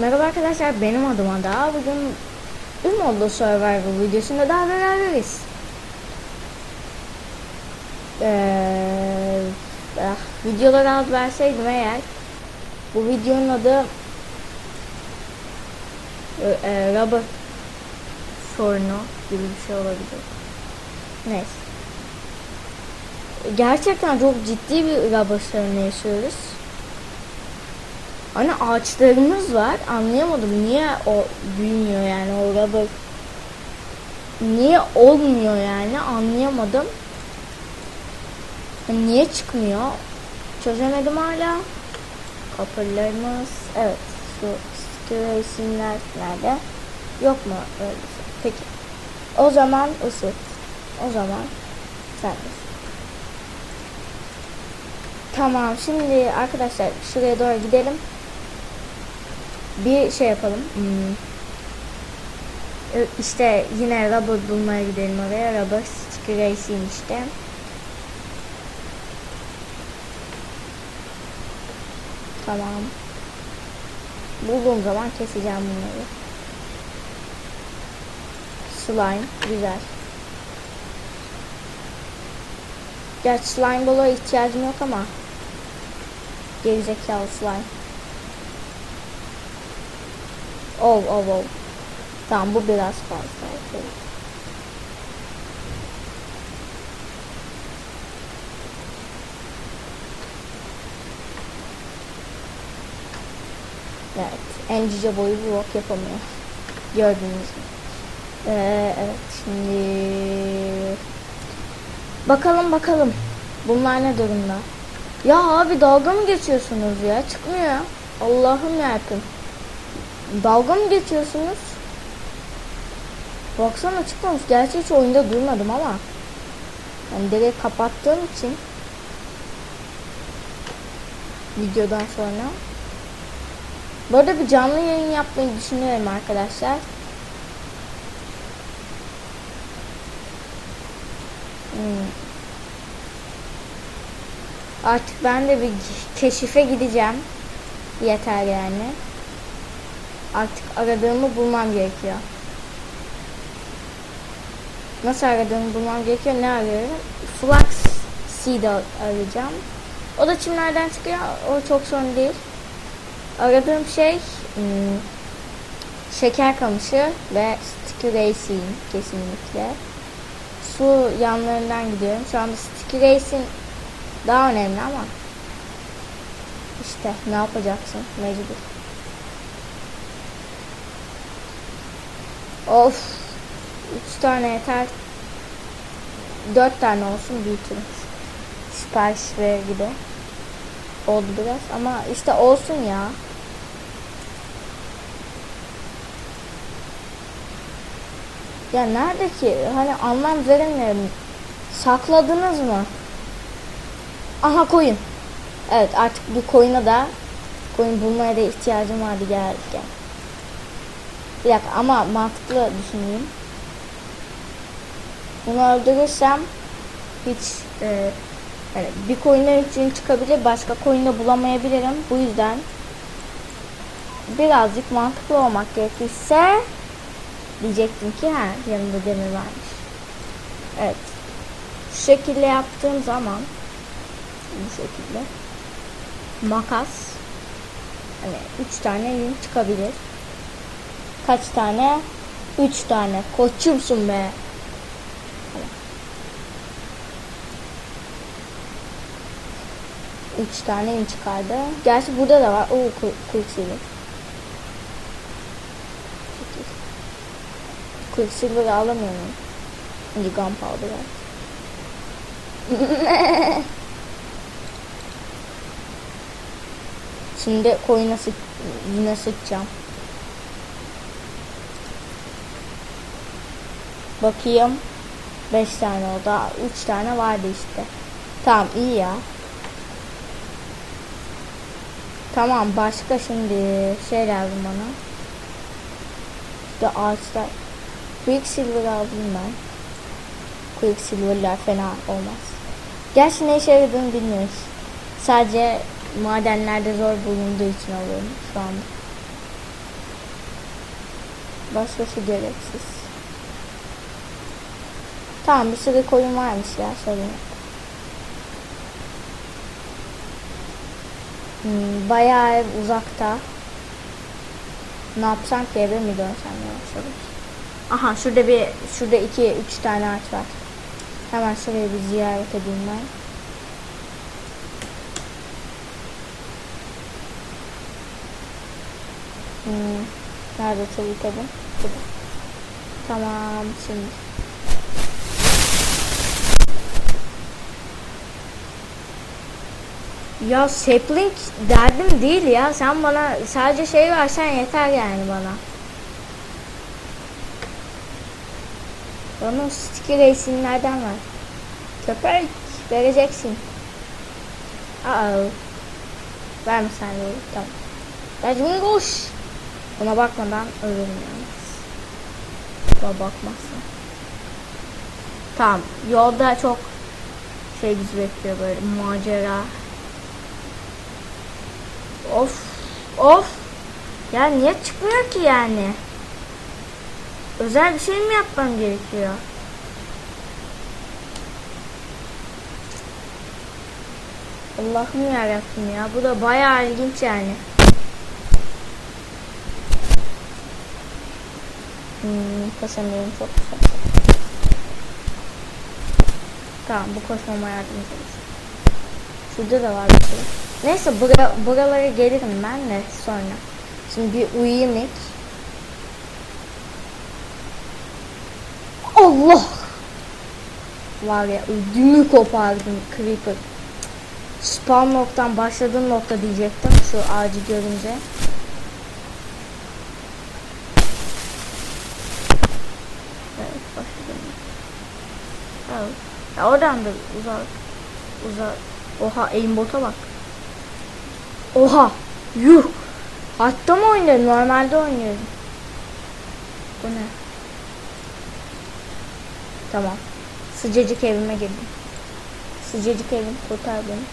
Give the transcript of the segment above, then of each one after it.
Merhaba arkadaşlar benim adım Ada. Bugün Ümoldu Survivor videosunda daha beraberiz. Ee, ah, videoları az verseydim eğer bu videonun adı e, e, rubber sorunu gibi bir şey olabilir. Neyse. Gerçekten çok ciddi bir rubber sorunu yaşıyoruz. Hani ağaçlarımız var. Anlayamadım niye o büyümüyor yani o rubber. Niye olmuyor yani anlayamadım. Hani niye çıkmıyor? Çözemedim hala. Kapılarımız. Evet. Şu resimler nerede? Yok mu öyle şey? Peki. O zaman ısıt. O zaman sen. Tamam şimdi arkadaşlar şuraya doğru gidelim. Bir şey yapalım. Hmm. İşte yine rubber bulmaya gidelim oraya. Sticker racing işte. Tamam. Bulduğum zaman keseceğim bunları. Slime güzel. Gerçi slime ball'a ihtiyacım yok ama gerizekalı slime. Ol ol ol. Tamam bu biraz fazla. Evet. En cüce boyu bir bok yapamıyor. Gördüğünüz gibi. Ee, evet şimdi bakalım bakalım. Bunlar ne durumda? Ya abi dalga mı geçiyorsunuz ya? Çıkmıyor. Allah'ım yarabbim. Dalga mı geçiyorsunuz? Baksana çıkmamış. Gerçi hiç oyunda duymadım ama. Yani direkt kapattığım için videodan sonra. Bu arada bir canlı yayın yapmayı düşünüyorum arkadaşlar. Hmm. Artık ben de bir keşife gideceğim. Yeter yani. Artık aradığımı bulmam gerekiyor. Nasıl aradığımı bulmam gerekiyor? Ne arıyorum? Flux Seed arayacağım. O da çimlerden çıkıyor. O çok sorun değil. Aradığım şey hmm, şeker kamışı ve sticky racing kesinlikle. Su yanlarından gidiyorum. Şu anda sticky racing daha önemli ama işte ne yapacaksın mecbur. Of. Üç tane yeter. Dört tane olsun büyütürüm. Sipariş ver gibi. Oldu biraz ama işte olsun ya. Ya nerede ki? Hani anlam veremiyorum. Sakladınız mı? Aha koyun. Evet artık bir koyuna da koyun bulmaya da ihtiyacım vardı gelirken. Bir dakika ama mantıklı düşüneyim. Bunu öldürürsem hiç e, yani bir koyundan için çıkabilir başka koyunda bulamayabilirim. Bu yüzden birazcık mantıklı olmak gerekirse diyecektim ki ha yanında demir varmış. Evet. Şu şekilde yaptığım zaman bu şekilde makas hani 3 tane yün çıkabilir. Kaç tane? 3 tane. Koçumsun be. Üç tane yün çıkardı. Gerçi burada da var. Oo Quicksilver. Quicksilver'ı alamıyorum. Şimdi Gunpowder. Şimdi koyuna sık yine sıkacağım. Bakayım. 5 tane oldu. 3 tane vardı işte. Tamam iyi ya. Tamam başka şimdi şey lazım bana. İşte ağaçlar. Quicksilver aldım ben. Quicksilver'lar fena olmaz. Gerçi ne işe yaradığını bilmiyoruz. Sadece madenlerde zor bulunduğu için alıyorum şu anda. Başkası gereksiz. Tamam bir sürü koyun varmış ya sorun yok. Hmm, bayağı uzakta. Ne yapsam ki eve mi dönsem yavaş. Aha şurada bir şurada iki üç tane ağaç var. Hemen şuraya bir ziyaret edeyim ben. Hmm, nerede evim? Burada. Tamam şimdi. Ya sapling derdim değil ya. Sen bana sadece şey versen yeter yani bana. Bana o sticker resimlerden ver. Köpek vereceksin. Aa. Verme sen de olur. Tamam. Racmin koş. Buna bakmadan ölürüm yalnız. Buna bakmazsan. Tamam. Yolda çok şey bizi bekliyor böyle macera. Of. Of. Ya niye çıkmıyor ki yani? Özel bir şey mi yapmam gerekiyor? Allah'ım yarabbim ya. Bu da bayağı ilginç yani. Hmm, koşamıyorum çok güzel. Tamam bu koşmama yardımcı olur. Şurada da var bir şey. Neyse bura, buralara gelirim ben de sonra. Şimdi bir uyuyayım ilk. Allah! Var ya ödümü kopardım Creeper. Spawn noktan başladığım nokta diyecektim şu ağacı görünce. Evet başladım. Evet. Ya oradan da uzak uzak. Oha aimbot'a bak. Oha! Yuh! Hatta mı oynuyorum? Normalde oynuyorum. Bu ne? Tamam. Sıcacık evime girdim. Sıcacık evim kurtar beni.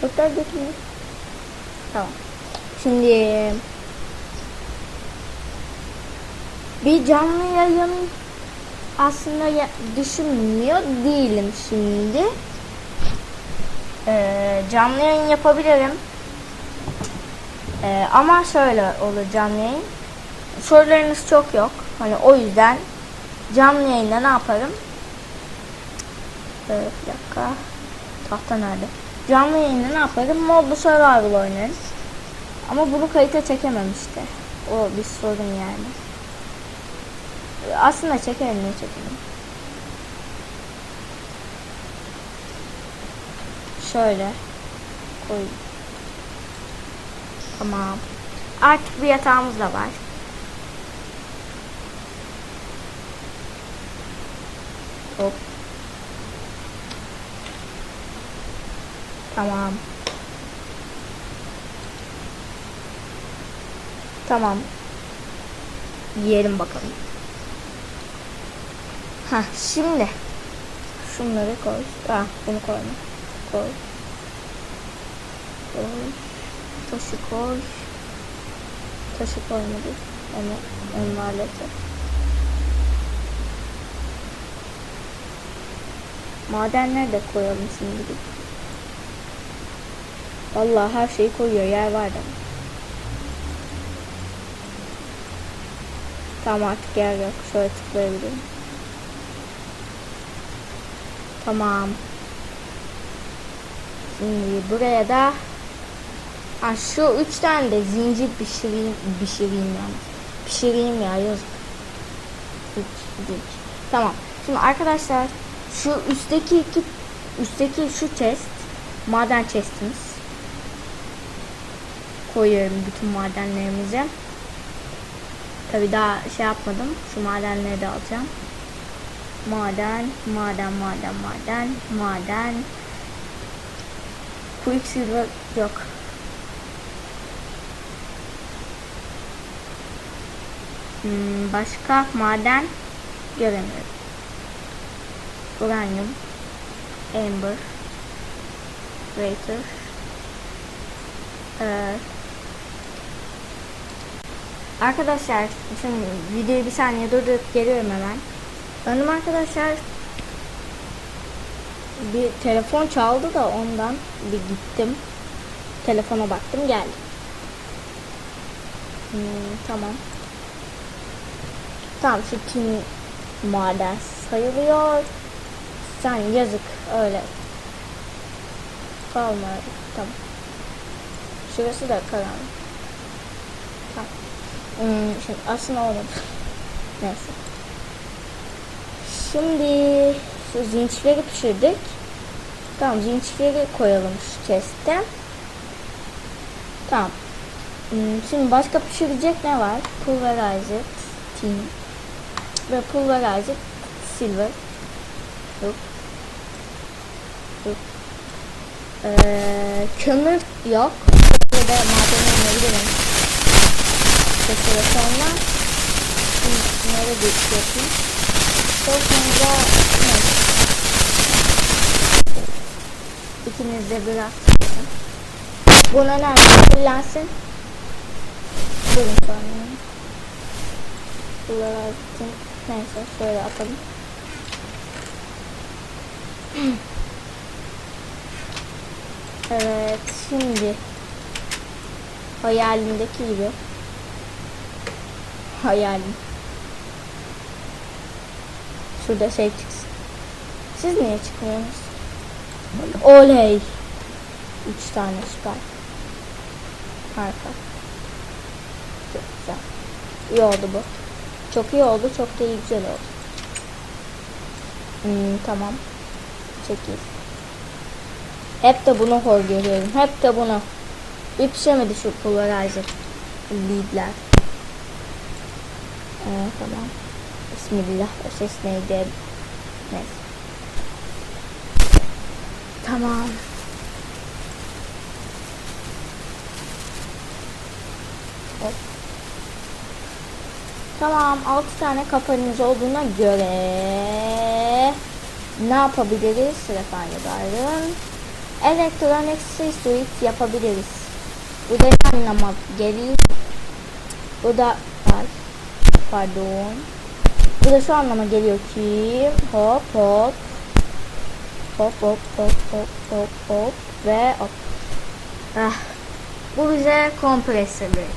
Kurtar götürün. Tamam. Şimdi bir canlı yayın aslında ya, düşünmüyor değilim şimdi. Ee, canlı yayın yapabilirim. Ee, ama şöyle olur canlı yayın. Sorularınız çok yok. Hani o yüzden canlı yayında ne yaparım? Ee, bir dakika. Tahta nerede? Canlı yayında ne yaparım? Modlu survival oynarız. Ama bunu kayıta çekemem işte. O bir sorun yani. Ee, Aslında çekerim ne çekerim. Şöyle koy. Tamam. Artık bir yatağımız da var. Hop. Tamam. Tamam. Yiyelim bakalım. Ha şimdi şunları koy. Ah bunu koyma. Koy. Koy. Taşı koy. Taşı koymadık. Onu, onu halledeceğim. Madenleri de koyalım şimdi. Vallahi her şeyi koyuyor. Yer var da. Tamam artık yer yok. Şöyle tıklayabilirim. Tamam. Şimdi buraya da ha, şu üç tane de zincir pişireyim, pişireyim yani. Pişireyim ya yazık. Üç zincir. Tamam. Şimdi arkadaşlar şu üstteki iki üstteki şu chest maden chestimiz. Koyuyorum bütün madenlerimizi. Tabi daha şey yapmadım. Şu madenleri de alacağım. Maden, maden, maden, maden, maden. Quicksilver yok. Başka maden göremiyorum. Uranyum, Amber, Crater, ee, Arkadaşlar şimdi videoyu bir saniye durdurup geliyorum hemen. Önüm arkadaşlar bir telefon çaldı da ondan bir gittim. Telefona baktım geldim. Hmm, tamam. Tamam şu tin maden sayılıyor. Sen yazık öyle. Kalma tamam. Şurası da karanlık. Tamam. Hmm, şimdi aslında olmadı. Neyse. Şimdi şu zinçleri pişirdik. Tamam zinçleri koyalım şu chest'e. Tamam. Hmm, şimdi başka pişirecek ne var? Pulverized tin ve pulverizer silver. Yok. Yok. Ee, kömür yok. Ya da madene inebilirim. Dekorasyonlar. Bunları geçiyorum. Sonra ikiniz de biraz Buna nerede kullansin? Durun sonra. Bunları attım. Neyse şöyle atalım. Evet şimdi hayalimdeki gibi. Hayalim. Şurada şey çıksın. Siz niye çıkmıyorsunuz? Oley! Üç tane süper harika. Çok güzel. İyi oldu bu çok iyi oldu çok da iyi güzel oldu hmm, tamam çekil hep de bunu hor görüyorum. Hep de bunu. Bir pişemedi şu polarizer leadler. Ee, tamam. Bismillah. O ses neydi? Neyse. Tamam. Tamam. 6 tane kafanız olduğuna göre ne yapabiliriz? Efendim Byron. Electronic Suite yapabiliriz. Bu da ne anlama geliyor? Bu da pardon. Bu da şu anlama geliyor ki hop hop hop hop hop hop hop hop ve hop. Ah. Bu bize kompresör veriyor.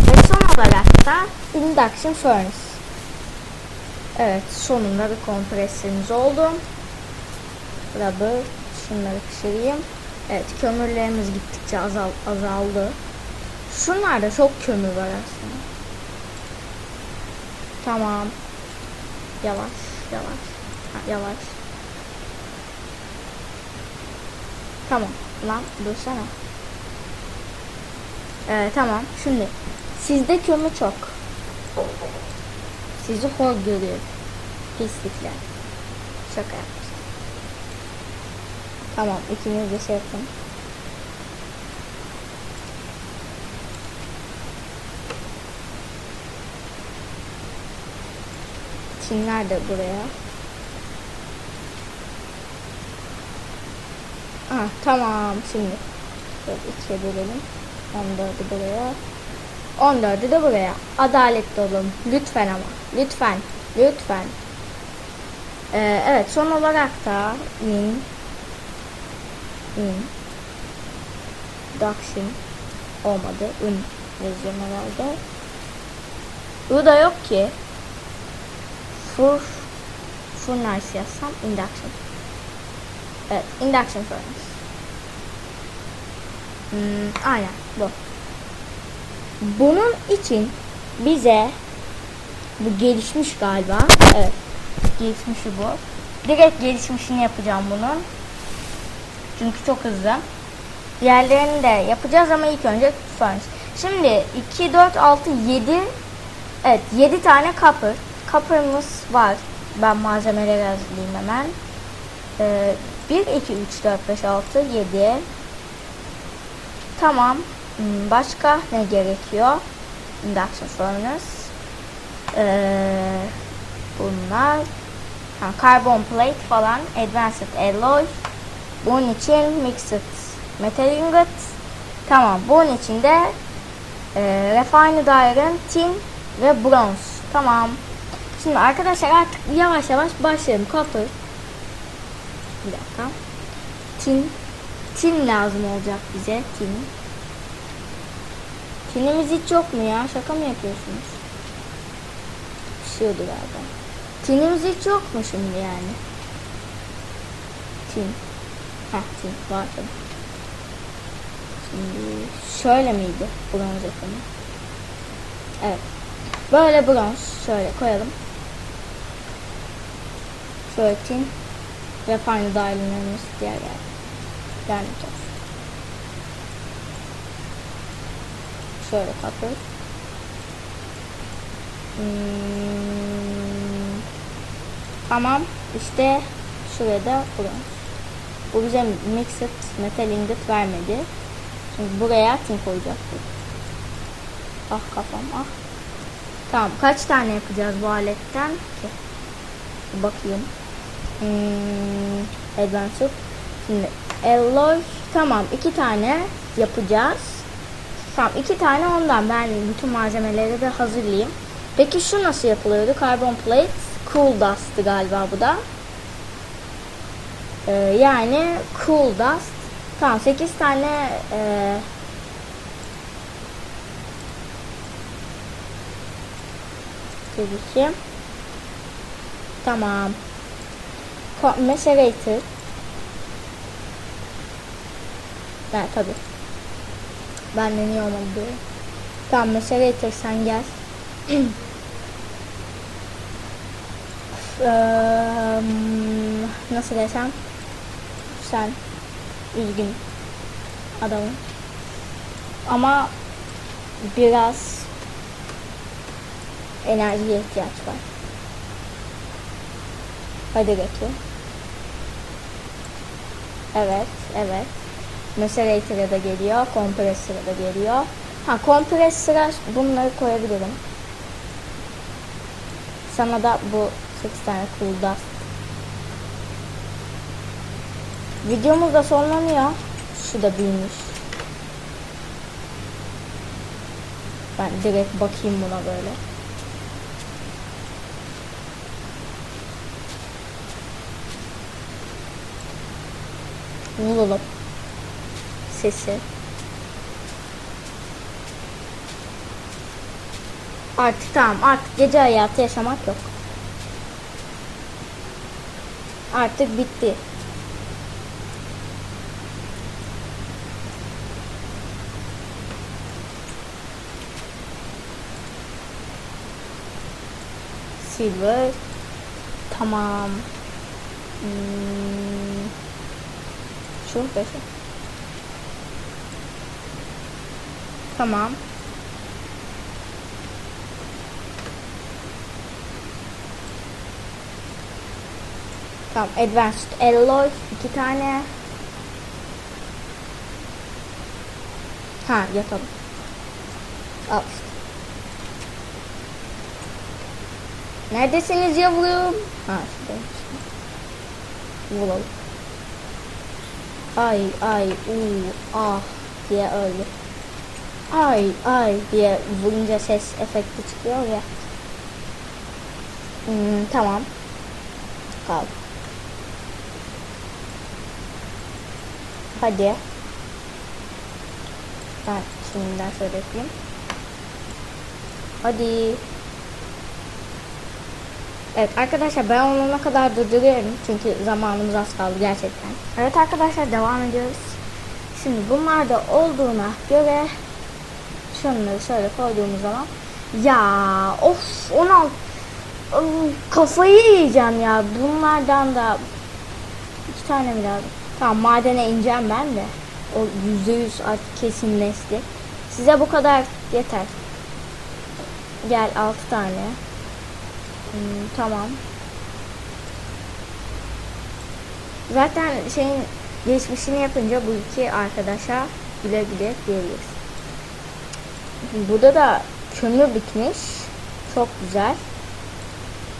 Ve son olarak da induction furnace. Evet sonunda bir kompresörümüz oldu. Rubber Şunları pişireyim. Evet kömürlerimiz gittikçe azal, azaldı. Şunlarda çok kömür var aslında. Tamam. Yavaş yavaş. Ha, yavaş. Tamam. Lan dursana. Ee, tamam. Şimdi sizde kömür çok. Sizi hor görüyor. Pislikler. Şaka yaptım. Tamam ikiniz de şey yapın. Çinler de buraya. Ah tamam şimdi. Şöyle ikiye bölelim. 14'ü buraya. 14'ü de buraya. Adaletli olun. Lütfen ama. Lütfen. Lütfen. Ee, evet son olarak da in in Dakshin olmadı. Un yazıyorum herhalde. Bu da yok ki. Fur Furnace yazsam induction. Evet, induction furnace. Hmm, aynen bu. Bunun için bize bu gelişmiş galiba. Evet. Gelişmişi bu. Direkt gelişmişini yapacağım bunun. Çünkü çok hızlı. Diğerlerini de yapacağız ama ilk önce furnace. Şimdi 2, 4, 6, 7 Evet 7 tane copper. Copper'ımız var. Ben malzemeleri yazayım hemen. Ee, 1, 2, 3, 4, 5, 6, 7. Tamam. Hmm, Başka ne gerekiyor? Induction furnace. Ee, bunlar. Ha, carbon plate falan. Advanced alloy. Bunun için mixed metal ingot. Tamam. Bunun için de e, Refined Iron, Tin ve Bronze. Tamam. Şimdi arkadaşlar artık yavaş yavaş başlayalım. Copper. Bir dakika. Tin. Tin lazım olacak bize. Tin. Tinimiz hiç yok mu ya? Şaka mı yapıyorsunuz? Pişiyordu galiba. Tinimiz hiç yok mu şimdi yani? Tin. Heh tin var tabii. Şimdi şöyle miydi bronz ekranı? Evet. Böyle bronz şöyle koyalım. Şöyle tin ve final dairelerimiz diğer yer. Yani Şöyle kapı. Hmm, tamam. İşte şuraya da bronz. Bu bize mixed metal ingot vermedi. Şimdi buraya tin koyacaktık. Ah kafam ah. Tamam kaç tane yapacağız bu aletten ki? Bakayım. Hmm, advanced. Şimdi alloy tamam iki tane yapacağız. Tamam iki tane ondan ben bütün malzemeleri de hazırlayayım. Peki şu nasıl yapılıyordu? Carbon plate, cool dust'tı galiba bu da. Ee, yani cool dust. Tamam 8 tane e, tabii ki. Tamam. Macerator. Ha tabii. Ben de niye olmadı diyorum. Tamam Macerator sen gel. Nasıl desem? Sen üzgün adamım. Ama biraz enerjiye ihtiyaç var. Hadi götür. Evet evet Macerator'a da geliyor kompresör'e da geliyor ha kompresör'e bunları koyabilirim sana da bu 8 tane cool dust. Videomuz da sonlanıyor. Şu da büyümüş. Ben direkt bakayım buna böyle. Bulalım. Sesi. Artık tamam artık gece hayatı yaşamak yok. Artık bitti. Silver. Tamam. Hmm. Şu beşi. Tamam. Tamam. Advanced Alloy. iki tane. Ha yapalım. Al işte. Neredesiniz yavrum? Ha şuradaymış. Bulalım. Ay ay uu ah diye öldü. Ay ay diye vurunca ses efekti çıkıyor ya. Hmm, tamam. Kaldı. Hadi. Ben şimdiden şöyle yapayım. Hadi. Evet arkadaşlar ben olana kadar durduruyorum. Çünkü zamanımız az kaldı gerçekten. Evet arkadaşlar devam ediyoruz. Şimdi bunlar da olduğuna göre şunları şöyle koyduğumuz zaman ya of 16 Iı, kafayı yiyeceğim ya bunlardan da iki tane mi lazım? Tamam madene ineceğim ben de. O yüzde yüz artık kesinleşti. Size bu kadar yeter. Gel altı tane. Hmm, tamam. Zaten şeyin geçmişini yapınca bu iki arkadaşa güle güle diyebiliriz. Burada da kömür bitmiş. Çok güzel.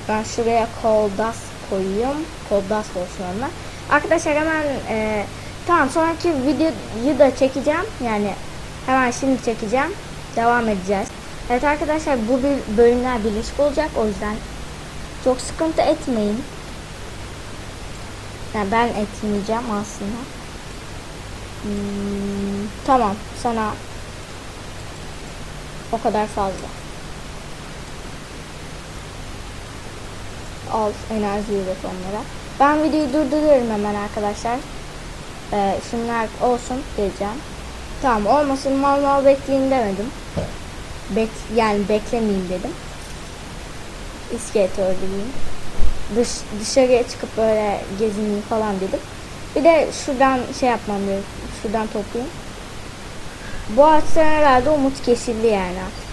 Ben şuraya coal dust koyuyorum. Coal dust olsun onlar. Arkadaşlar hemen e, tamam sonraki videoyu da çekeceğim. Yani hemen şimdi çekeceğim. devam edeceğiz. Evet arkadaşlar bu bir bölümler birleşik olacak o yüzden çok sıkıntı etmeyin. Yani ben etmeyeceğim aslında. Hmm, tamam sana o kadar fazla. Al enerji üret onlara. Ben videoyu durduruyorum hemen arkadaşlar. Ee, şunlar olsun diyeceğim. Tamam olmasın mal mal bekleyin demedim. Bek yani beklemeyeyim dedim. İskelet öldüreyim. Dış, dışarıya çıkıp böyle gezineyim falan dedim. Bir de şuradan şey yapmam gerekiyor. Şuradan toplayayım. Bu ağaçlar herhalde umut kesildi yani artık.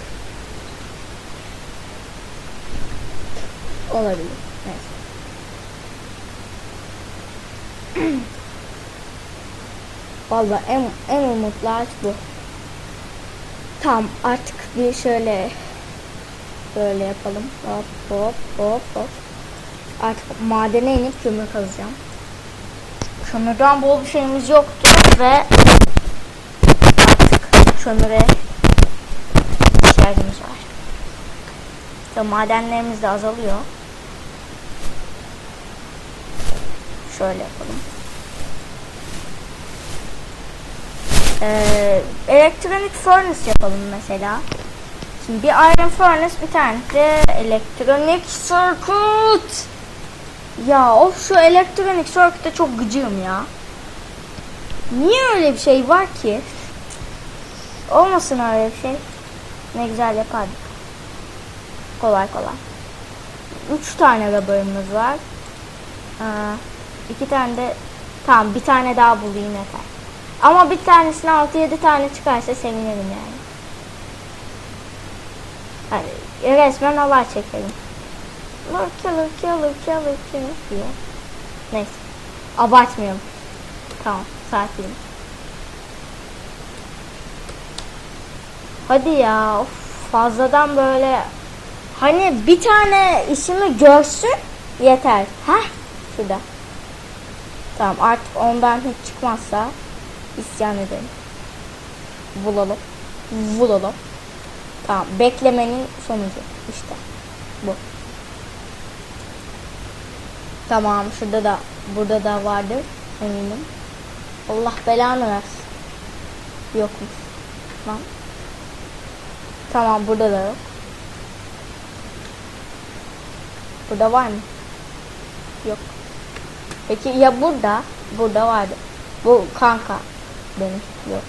Olabilir. Neyse. Vallahi en, en umutlu ağaç bu. Tamam artık bir şöyle böyle yapalım. Hop hop hop hop. Artık madene inip kömür kazacağım. Kömürden bol bir şeyimiz yoktu ve kömüre ihtiyacımız var. İşte madenlerimiz de azalıyor. Şöyle yapalım. Ee, elektronik furnace yapalım mesela. Şimdi bir iron furnace bir tane de elektronik circuit. Ya of şu elektronik circuit'e çok gıcığım ya. Niye öyle bir şey var ki? Olmasın öyle bir şey. Ne güzel yapardık. Kolay kolay. Üç tane rubber'ımız var. Aa, iki tane de tamam bir tane daha bulayım yeter. Ama bir tanesine 6-7 tane çıkarsa sevinirim yani. Yani resmen alay çekelim. Killer, killer, killer, killer diye. Neyse. Abartmıyorum. Tamam, sakinim. Hadi ya, of, fazladan böyle hani bir tane işimi görsün yeter. Ha? Şurada. Tamam artık ondan hiç çıkmazsa isyan edelim. Bulalım. Bulalım. Tamam beklemenin sonucu işte bu. Tamam şurada da burada da vardır eminim. Allah belanı versin. Yokmuş. Lan. Tamam burada da yok. Burada var mı? Yok. Peki ya burada? Burada vardı. Bu kanka benim. Yok.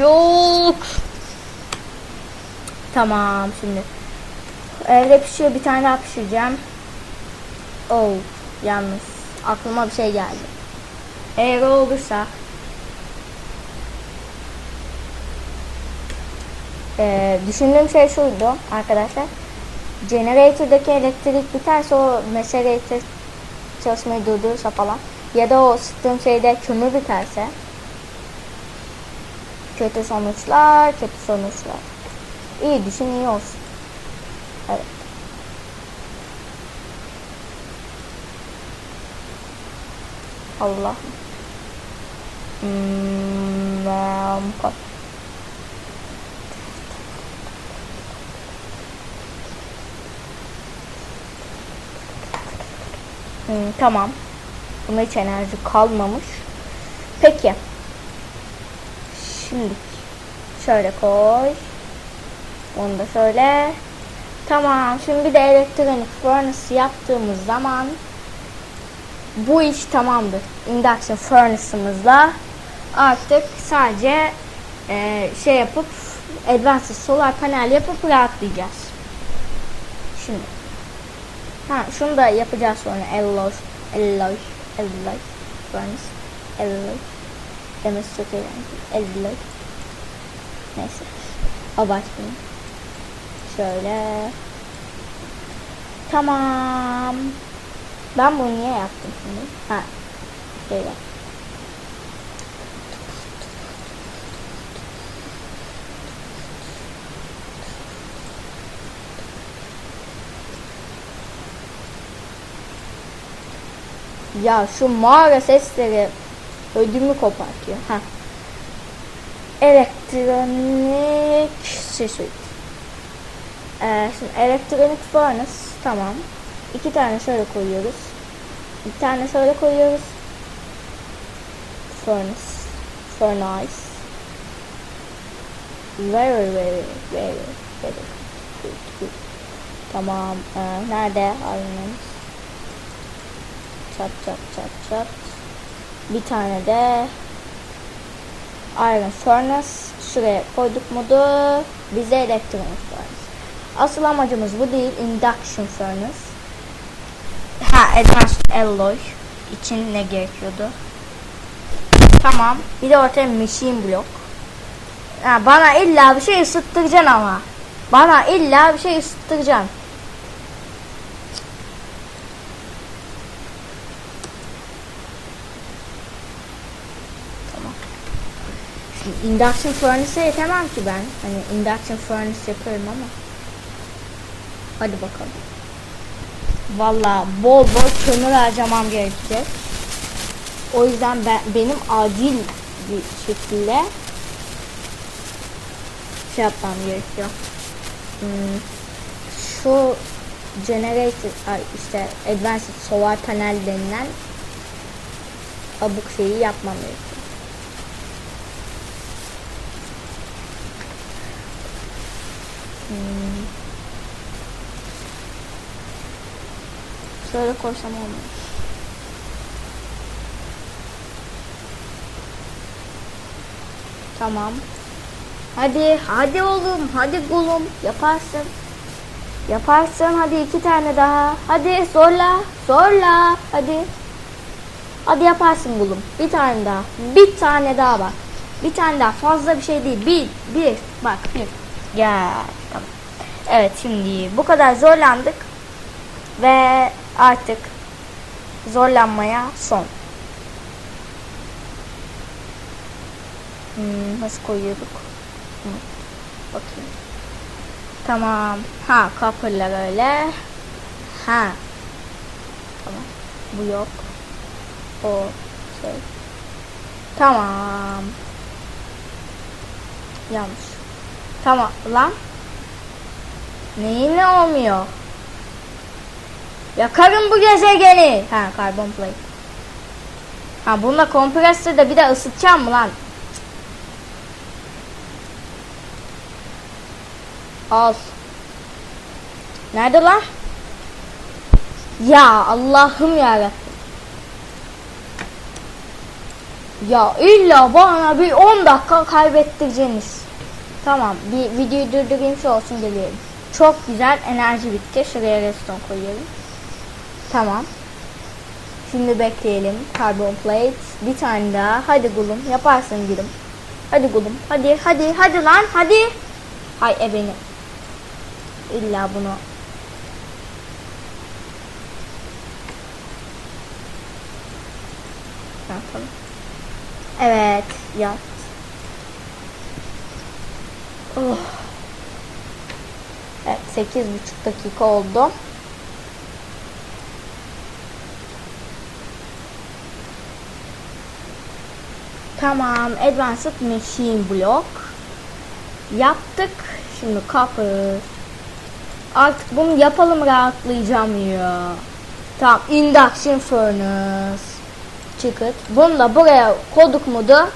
Yok. Tamam şimdi. Evde pişiyor bir tane daha pişireceğim. Oh yalnız aklıma bir şey geldi. Eğer olursa Ee, düşündüğüm şey şuydu arkadaşlar. Generator'daki elektrik biterse o generator çalışmayı durdurursa falan ya da o ısıttığım şeyde kömür biterse kötü sonuçlar, kötü sonuçlar. İyi düşün iyi olsun. Evet. Allah. Hmm, Hmm, tamam. Buna hiç enerji kalmamış. Peki. Şimdi şöyle koy. Onu da şöyle. Tamam. Şimdi de elektronik furnace yaptığımız zaman bu iş tamamdır. Induction furnace'ımızla artık sadece e, şey yapıp advanced solar panel yapıp rahatlayacağız. Şimdi Ha şunu da yapacağız sonra. Alloy alloy alloy furnace alloy demesi çok eğlenceli alloy neyse. Abartmayayım. Şöyle. Tamam. Ben bunu niye yaptım şimdi? Ha şey yap Ya şu mağara sesleri ödümü kopartıyor. Ha. Elektronik suite. Ee, şimdi elektronik furnace tamam. İki tane şöyle koyuyoruz. Bir tane şöyle koyuyoruz. Furnace. Furnace. Very very very very good good. Tamam. Ee, nerede ayrılmamız? Çat çat çat çat. Bir tane de Iron Furnace şuraya koyduk modu bize elektronik furnace. Asıl amacımız bu değil. Induction Furnace. Ha Advanced Alloy için ne gerekiyordu? Tamam. Bir de ortaya Machine Block. Ha, bana illa bir şey ısıttıracaksın ama. Bana illa bir şey ısıttıracaksın. Induction furnace'e yetemem ki ben. Hani induction furnace yaparım ama. Hadi bakalım. Valla bol bol kömür harcamam gerekecek. O yüzden ben, benim acil bir şekilde şey yapmam gerekiyor. Hmm, şu generator ay işte advanced solar panel denilen abuk şeyi yapmam gerekiyor. Hmm. Şöyle koysam olmaz. Tamam. Hadi, hadi oğlum, hadi gulum, yaparsın. Yaparsın, hadi iki tane daha. Hadi zorla, zorla, hadi. Hadi yaparsın gulum. Bir tane daha, bir tane daha bak. Bir tane daha, fazla bir şey değil. Bir, bir, bak bir. Gel, tamam. Evet, şimdi bu kadar zorlandık. Ve artık zorlanmaya son. Hmm, nasıl koyuyorduk? Hı, Bakayım. Tamam. Ha kapılar öyle. Ha. Tamam. Bu yok. O şey. Tamam. Yanlış. Tamam lan. Neyin ne olmuyor? Yakarım bu gezegeni. Ha karbon plate. Ha bununla kompresörde bir de ısıtacağım mı lan? Al. Nerede lan? Ya Allah'ım ya Ya illa bana bir 10 dakika kaybettireceksiniz. Tamam bir videoyu durdurayım şu olsun geliyorum. Çok güzel enerji bitti. Şuraya redstone koyuyorum. Tamam. Şimdi bekleyelim. Carbon plate. Bir tane daha. Hadi gulum. Yaparsın gülüm. Hadi gulum. Hadi hadi hadi lan hadi. Hay ebeni. İlla bunu. Ne yapalım? Evet. Yat. Oh. Evet. Sekiz buçuk dakika oldu. Tamam. Advanced Machine Block. Yaptık. Şimdi kapı. Artık bunu yapalım rahatlayacağım ya. Tamam. Induction Furnace. Çıkıt. Bunu da buraya koyduk mu da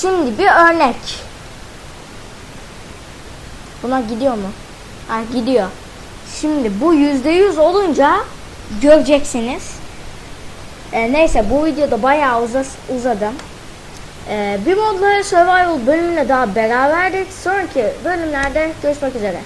Şimdi bir örnek. Buna gidiyor mu? Ha gidiyor. Şimdi bu yüzde yüz olunca göreceksiniz. Ee, neyse bu videoda bayağı uzas uzadım. Ee, bir modları survival bölümüne daha beraberdik. Sonraki bölümlerde görüşmek üzere.